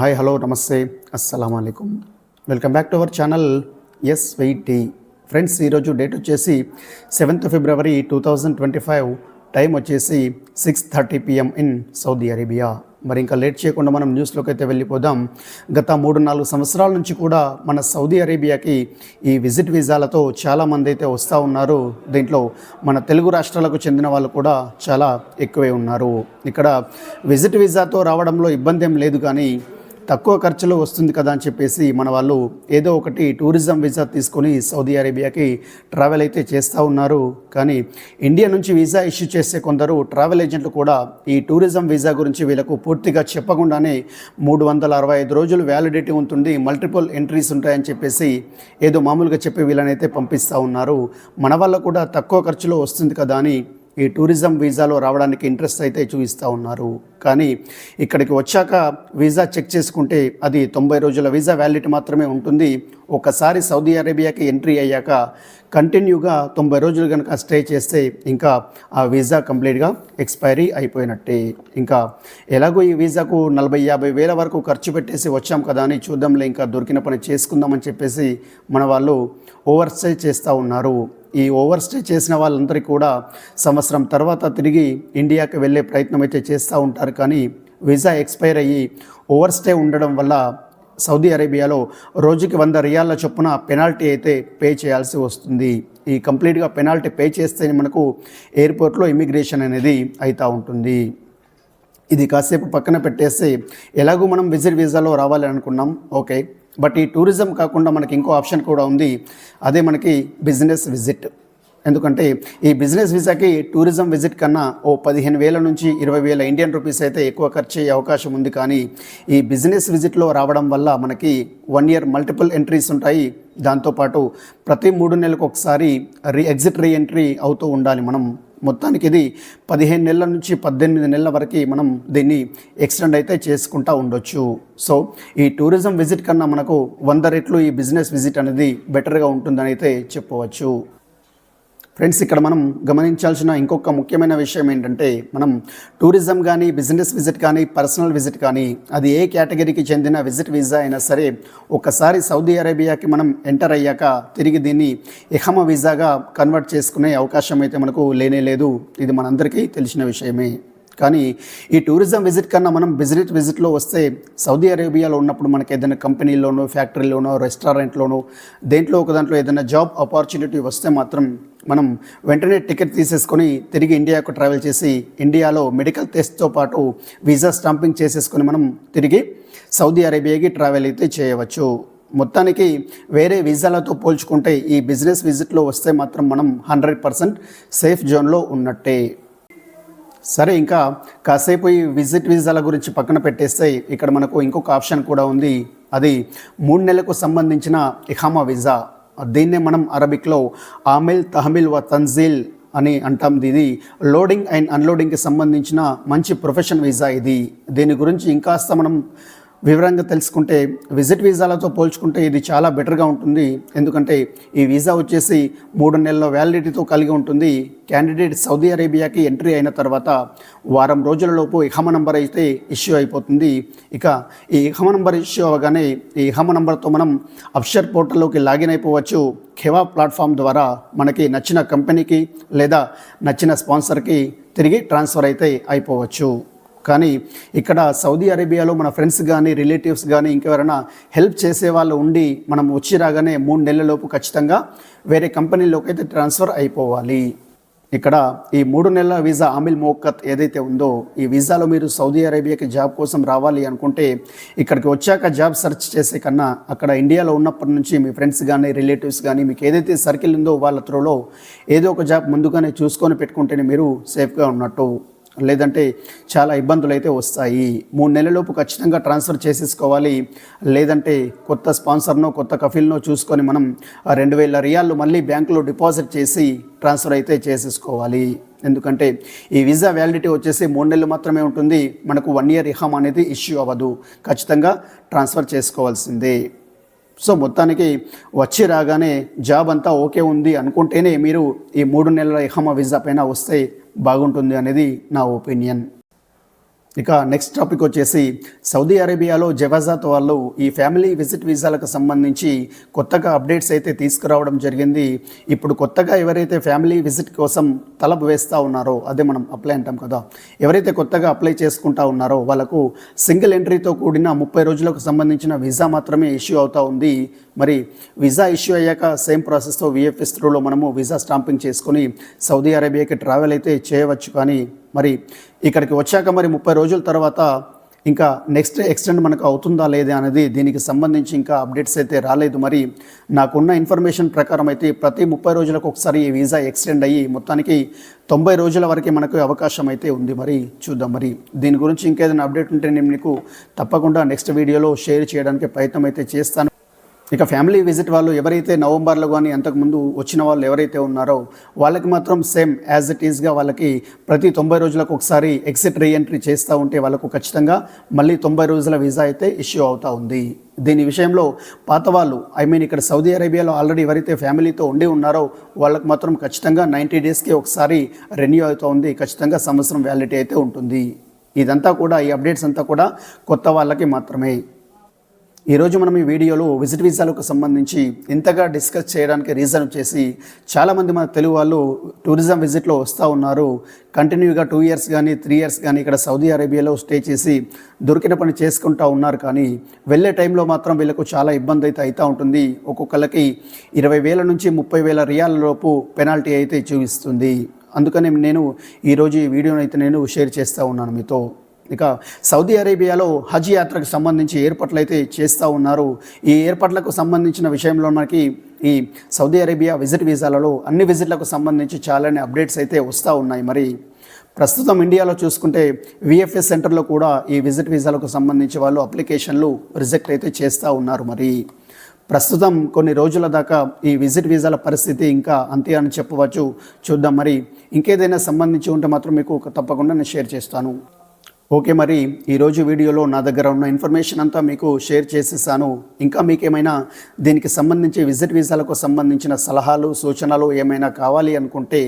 Hi hello నమస్తే. అస్సలం అయికం welcome back to our channel S T friends ఈరోజు డేట్ వచ్చేసి seventh February two thousand twenty five. Time వచ్చేసి six thirty PM in Saudi Arabia. మరి ఇంకా లేట్ చేయకుండా మనం న్యూస్లోకి అయితే వెళ్ళిపోదాం. గత మూడు నాలుగు సంవత్సరాల నుంచి కూడా మన సౌదీ అరేబియాకి ఈ విజిట్ వీసాలతో చాలామంది అయితే వస్తూ ఉన్నారు. దీంట్లో మన తెలుగు రాష్ట్రాలకు చెందిన వాళ్ళు కూడా చాలా ఎక్కువే ఉన్నారు. ఇక్కడ విజిట్ వీసాతో రావడంలో ఇబ్బంది ఏం లేదు కానీ తక్కువ ఖర్చులో వస్తుంది కదా అని చెప్పేసి మన వాళ్ళు ఏదో ఒకటి టూరిజం వీసా తీసుకొని సౌదీ అరేబియాకి ట్రావెల్ అయితే చేస్తూ ఉన్నారు. కానీ ఇండియా నుంచి వీసా ఇష్యూ చేసే కొందరు ట్రావెల్ ఏజెంట్లు కూడా ఈ టూరిజం వీసా గురించి వీళ్ళకు పూర్తిగా చెప్పకుండానే మూడు వందల అరవై ఐదు రోజులు వ్యాలిడిటీ ఉంటుంది మల్టిపుల్ ఎంట్రీస్ ఉంటాయని చెప్పేసి ఏదో మామూలుగా చెప్పి వీళ్ళనైతే పంపిస్తూ ఉన్నారు. మన వల్ల కూడా తక్కువ ఖర్చులో వస్తుంది కదా అని ఈ టూరిజం వీసాలో రావడానికి ఇంట్రెస్ట్ అయితే చూపిస్తూ ఉన్నారు. కానీ ఇక్కడికి వచ్చాక వీసా చెక్ చేసుకుంటే అది తొంభై రోజుల వీసా వ్యాలిడిటీ మాత్రమే ఉంటుంది. ఒకసారి సౌదీ అరేబియాకి ఎంట్రీ అయ్యాక కంటిన్యూగా తొంభై రోజులు కనుక స్టే చేస్తే ఇంకా ఆ వీసా కంప్లీట్గా ఎక్స్పైరీ అయిపోయినట్టే. ఇంకా ఎలాగో ఈ వీసాకు నలభై యాభై వేల వరకు ఖర్చు పెట్టేసి వచ్చాం కదా అని చూద్దాంలే ఇంకా దొరికిన పని చేసుకుందామని చెప్పేసి మన వాళ్ళు ఓవర్ స్టే చేస్తూ ఉన్నారు. ఈ ఓవర్ స్టే చేసిన వాళ్ళందరికీ కూడా సంవత్సరం తర్వాత తిరిగి ఇండియాకి వెళ్ళే ప్రయత్నం అయితే చేస్తూ ఉంటారు. కానీ వీసా ఎక్స్పైర్ అయ్యి ఓవర్ స్టే ఉండడం వల్ల సౌదీ అరేబియాలో రోజుకి వంద రియాల చొప్పున పెనాల్టీ అయితే పే చేయాల్సి వస్తుంది. ఈ కంప్లీట్గా పెనాల్టీ పే చేస్తేనే మనకు ఎయిర్పోర్ట్లో ఇమిగ్రేషన్ అనేది అవుతూ ఉంటుంది. ఇది కాసేపు పక్కన పెట్టేస్తే ఎలాగో మనం విజిట్ వీసాలో రావాలి అనుకున్నాం. ఓకే. బట్ ఈ టూరిజం కాకుండా మనకి ఇంకో ఆప్షన్ కూడా ఉంది. అదే మనకి బిజినెస్ విజిట్. ఎందుకంటే ఈ బిజినెస్ వీసాకి టూరిజం విజిట్ కన్నా ఓ పదిహేను వేల నుంచి ఇరవై వేల ఇండియన్ రూపీస్ అయితే ఎక్కువ ఖర్చు అయ్యే అవకాశం ఉంది. కానీ ఈ బిజినెస్ విజిట్లో రావడం వల్ల మనకి వన్ ఇయర్ మల్టిపుల్ ఎంట్రీస్ ఉంటాయి. దాంతోపాటు ప్రతి మూడు నెలలకు ఒకసారి రీ ఎగ్జిట్ రీ ఎంట్రీ అవుతూ ఉండాలి మనం. మొత్తానికి ఇది పదిహేను నెలల నుంచి పద్దెనిమిది నెలల వరకు మనం దీన్ని ఎక్స్టెండ్ అయితే చేసుకుంటూ ఉండొచ్చు. సో ఈ టూరిజం విజిట్ కన్నా మనకు వంద రెట్లు ఈ బిజినెస్ విజిట్ అనేది బెటర్గా ఉంటుందని అయితే చెప్పవచ్చు. ఫ్రెండ్స్ ఇక్కడ మనం గమనించాల్సిన ఇంకొక ముఖ్యమైన విషయం ఏంటంటే మనం టూరిజం కానీ బిజినెస్ విజిట్ కానీ పర్సనల్ విజిట్ కానీ అది ఏ కేటగిరీకి చెందిన విజిట్ వీసా అయినా సరే ఒకసారి సౌదీ అరేబియాకి మనం ఎంటర్ అయ్యాక తిరిగి దీన్ని ఎహమ వీసాగా కన్వర్ట్ చేసుకునే అవకాశం అయితే మనకు లేనే లేదు. ఇది మనందరికీ తెలిసిన విషయమే. కానీ ఈ టూరిజం విజిట్ కన్నా మనం బిజినెస్ విజిట్లో వస్తే సౌదీ అరేబియాలో ఉన్నప్పుడు మనకి ఏదైనా కంపెనీలోనో ఫ్యాక్టరీలోనో రెస్టారెంట్లోనో దేంట్లో ఒక దాంట్లో ఏదైనా జాబ్ ఆపర్చునిటీ వస్తే మాత్రం మనం వెంటనే టికెట్ తీసేసుకొని తిరిగి ఇండియాకు ట్రావెల్ చేసి ఇండియాలో మెడికల్ టెస్ట్తో పాటు వీసా స్టాంపింగ్ చేసేసుకొని మనం తిరిగి సౌదీ అరేబియాకి ట్రావెల్ అయితే చేయవచ్చు. మొత్తానికి వేరే వీసాలతో పోల్చుకుంటే ఈ బిజినెస్ విజిట్లో వస్తే మాత్రం మనం హండ్రెడ్ పర్సెంట్ సేఫ్ జోన్లో ఉన్నట్టే. సరే ఇంకా కాసేపు ఈ విజిట్ వీసాల గురించి పక్కన పెట్టేస్తే ఇక్కడ మనకు ఇంకొక ఆప్షన్ కూడా ఉంది. అది మూడు నెలలకు సంబంధించిన ఇహామా వీసా దీన్నే మనం అరబిక్లో ఆమిల్ తహమిల్ వ తన్జీల్ అని అంటాం. ఇది లోడింగ్ అండ్ అన్లోడింగ్కి సంబంధించిన మంచి ప్రొఫెషన్ వీసా ఇది. దీని గురించి ఇంకాస్త మనం వివరంగా తెలుసుకుంటే విజిట్ వీసాలతో పోల్చుకుంటే ఇది చాలా బెటర్గా ఉంటుంది. ఎందుకంటే ఈ వీసా వచ్చేసి మూడు నెలల వ్యాలిడిటీతో కలిగి ఉంటుంది. క్యాండిడేట్ సౌదీ అరేబియాకి ఎంట్రీ అయిన తర్వాత వారం రోజులలోపు ఇహమ నంబర్ అయితే ఇష్యూ అయిపోతుంది. ఇక ఈ ఇహమ నంబర్ ఇష్యూ అవగానే ఈ ఇహమ నంబర్తో మనం అప్షర్ పోర్టల్లోకి లాగిన్ అయిపోవచ్చు. ఖేవా ప్లాట్ఫామ్ ద్వారా మనకి నచ్చిన కంపెనీకి లేదా నచ్చిన స్పాన్సర్కి తిరిగి ట్రాన్స్ఫర్ అయితే అయిపోవచ్చు. కానీ ఇక్కడ సౌదీ అరేబియాలో మన ఫ్రెండ్స్ కానీ రిలేటివ్స్ కానీ ఇంకెవరైనా హెల్ప్ చేసే వాళ్ళు ఉండి మనం వచ్చి రాగానే మూడు నెలలలోపు ఖచ్చితంగా వేరే కంపెనీలోకి అయితే ట్రాన్స్ఫర్ అయిపోవాలి. ఇక్కడ ఈ మూడు నెలల వీసా ఆమిల్ మోక్కత్ ఏదైతే ఉందో ఈ వీసాలో మీరు సౌదీ అరేబియాకి జాబ్ కోసం రావాలి అనుకుంటే ఇక్కడికి వచ్చాక జాబ్ సెర్చ్ చేసే కన్నా అక్కడ ఇండియాలో ఉన్నప్పటి నుంచి మీ ఫ్రెండ్స్ కానీ రిలేటివ్స్ కానీ మీకు ఏదైతే సర్కిల్ ఉందో వాళ్ళ త్రోలో ఏదో ఒక జాబ్ ముందుగానే చూసుకొని పెట్టుకుంటేనే మీరు సేఫ్గా ఉన్నట్టు. లేదంటే చాలా ఇబ్బందులు అయితే వస్తాయి. మూడు నెలలలోపు ఖచ్చితంగా ట్రాన్స్ఫర్ చేసేసుకోవాలి. లేదంటే కొత్త స్పాన్సర్నో కొత్త కఫీల్నో చూసుకొని మనం రెండు వేల రియాళ్ళు మళ్ళీ బ్యాంకులో డిపాజిట్ చేసి ట్రాన్స్ఫర్ అయితే చేసేసుకోవాలి. ఎందుకంటే ఈ వీసా వ్యాలిడిటీ వచ్చేసి మూడు నెలలు మాత్రమే ఉంటుంది. మనకు వన్ ఇయర్ రిహామ్ అనేది ఇష్యూ అవ్వదు. ఖచ్చితంగా ట్రాన్స్ఫర్ చేసుకోవాల్సిందే. సో మొత్తానికి వచ్చి రాగానే జాబ్ అంతా ఓకే ఉంది అనుకుంటేనే మీరు ఈ మూడు నెలల ఇహమ వీసా పైన వస్తే బాగుంటుంది అనేది నా ఒపీనియన్. ఇక నెక్స్ట్ టాపిక్ వచ్చేసి సౌదీ అరేబియాలో జవాజాత్ వాళ్ళు ఈ ఫ్యామిలీ విజిట్ వీసాలకు సంబంధించి కొత్తగా అప్డేట్స్ అయితే తీసుకురావడం జరిగింది. ఇప్పుడు కొత్తగా ఎవరైతే ఫ్యామిలీ విజిట్ కోసం తలపు వేస్తూ ఉన్నారో అదే మనం అప్లై అంటాం కదా ఎవరైతే కొత్తగా అప్లై చేసుకుంటా ఉన్నారో వాళ్ళకు సింగిల్ ఎంట్రీతో కూడిన ముప్పై రోజులకు సంబంధించిన వీసా మాత్రమే ఇష్యూ అవుతూ ఉంది. మరి వీసా ఇష్యూ అయ్యాక సేమ్ ప్రాసెస్తో విఎఫ్ఎస్ త్రూలో మనము వీసా స్టాంపింగ్ చేసుకొని సౌదీ అరేబియాకి ట్రావెల్ అయితే చేయవచ్చు కానీ మరి ఇక్కడికి వచ్చాక మరి ముప్పై రోజుల తర్వాత ఇంకా నెక్స్ట్ ఎక్స్టెండ్ మనకు అవుతుందా లేదా అనేది దీనికి సంబంధించి ఇంకా అప్డేట్స్ అయితే రాలేదు. మరి నాకున్న ఇన్ఫర్మేషన్ ప్రకారం అయితే ప్రతి ముప్పై రోజులకు ఒకసారి ఈ వీసా ఎక్స్టెండ్ అయ్యి మొత్తానికి తొంభై రోజుల వరకు మనకు అవకాశం అయితే ఉంది. మరి చూద్దాం. మరి దీని గురించి ఇంకేదైనా అప్డేట్ ఉంటే నేను మీకు తప్పకుండా నెక్స్ట్ వీడియోలో షేర్ చేయడానికి ప్రయత్నం అయితే చేస్తాను. ఇక ఫ్యామిలీ విజిట్ వాళ్ళు ఎవరైతే నవంబర్లో కానీ అంతకుముందు వచ్చిన వాళ్ళు ఎవరైతే ఉన్నారో వాళ్ళకి మాత్రం సేమ్ యాజ్ ఇట్ ఈస్గా వాళ్ళకి ప్రతి తొంభై రోజులకు ఒకసారి ఎగ్జిట్ రీఎంట్రీ చేస్తూ ఉంటే వాళ్ళకు ఖచ్చితంగా మళ్ళీ తొంభై రోజుల వీసా అయితే ఇష్యూ అవుతూ ఉంది. దీని విషయంలో పాత వాళ్ళు ఐ మీన్ ఇక్కడ సౌదీ అరేబియాలో ఆల్రెడీ ఎవరైతే ఫ్యామిలీతో ఉండి ఉన్నారో వాళ్ళకు మాత్రం ఖచ్చితంగా నైంటీ డేస్కి ఒకసారి రెన్యూ అవుతూ ఉంది. ఖచ్చితంగా సంవత్సరం వ్యాలిటీ అయితే ఉంటుంది. ఇదంతా కూడా ఈ అప్డేట్స్ అంతా కూడా కొత్త వాళ్ళకి మాత్రమే. ఈరోజు మనం ఈ వీడియోలో విజిట్ వీసాలకు సంబంధించి ఇంతగా డిస్కస్ చేయడానికి రీజన్ వచ్చేసి చాలామంది మన తెలుగు వాళ్ళు టూరిజం విజిట్లో వస్తూ ఉన్నారు. కంటిన్యూగా టూ ఇయర్స్ కానీ త్రీ ఇయర్స్ కానీ ఇక్కడ సౌదీ అరేబియాలో స్టే చేసి దొరికిన పని చేసుకుంటూ ఉన్నారు. కానీ వెళ్ళే టైంలో మాత్రం వీళ్ళకు చాలా ఇబ్బంది అయితే అవుతూ ఉంటుంది. ఒక్కొక్కరికి ఇరవై వేల నుంచి ముప్పై వేల రియాల లోపు పెనాల్టీ అయితే చూపిస్తుంది. అందుకని నేను ఈరోజు ఈ వీడియోని అయితే నేను షేర్ చేస్తూ ఉన్నాను మీతో. ఇక సౌదీ అరేబియాలో హజ్ యాత్రకు సంబంధించి ఏర్పాట్లు అయితే చేస్తూ ఉన్నారు. ఈ ఏర్పాట్లకు సంబంధించిన విషయంలో మనకి ఈ సౌదీ అరేబియా విజిట్ వీసాలలో అన్ని విజిట్లకు సంబంధించి చాలానే అప్డేట్స్ అయితే వస్తూ ఉన్నాయి. మరి ప్రస్తుతం ఇండియాలో చూసుకుంటే విఎఫ్ఎస్ సెంటర్లో కూడా ఈ విజిట్ వీసాలకు సంబంధించి వాళ్ళు అప్లికేషన్లు రిజెక్ట్ అయితే చేస్తూ ఉన్నారు. మరి ప్రస్తుతం కొన్ని రోజుల దాకా ఈ విజిట్ వీసాల పరిస్థితి ఇంకా అంతే అని చెప్పవచ్చు. చూద్దాం. మరి ఇంకేదైనా సంబంధించి ఉంటే మాత్రం మీకు తప్పకుండా నేను షేర్ చేస్తాను. ఓకే మరి ఈరోజు వీడియోలో నా దగ్గర ఉన్న ఇన్ఫర్మేషన్ అంతా మీకు షేర్ చేసేసాను. ఇంకా మీకేమైనా దీనికి సంబంధించి విజిట్ వీసాలకు సంబంధించిన సలహాలు సూచనలు ఏమైనా కావాలి అనుకుంటే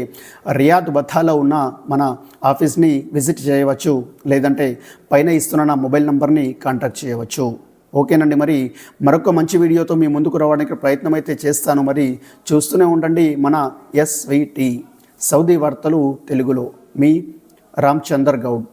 రియాద్ బథాలో ఉన్న మన ఆఫీస్ని విజిట్ చేయవచ్చు. లేదంటే పైన ఇస్తున్న నా మొబైల్ నంబర్ని కాంటాక్ట్ చేయవచ్చు. ఓకేనండి మరి మరొక మంచి వీడియోతో మీ ముందుకు రావడానికి ప్రయత్నం అయితే చేస్తాను. మరి చూస్తూనే ఉండండి మన ఎస్వైటి సౌదీ వార్తలు తెలుగులో. మీ రామ్చందర్ గౌడ్.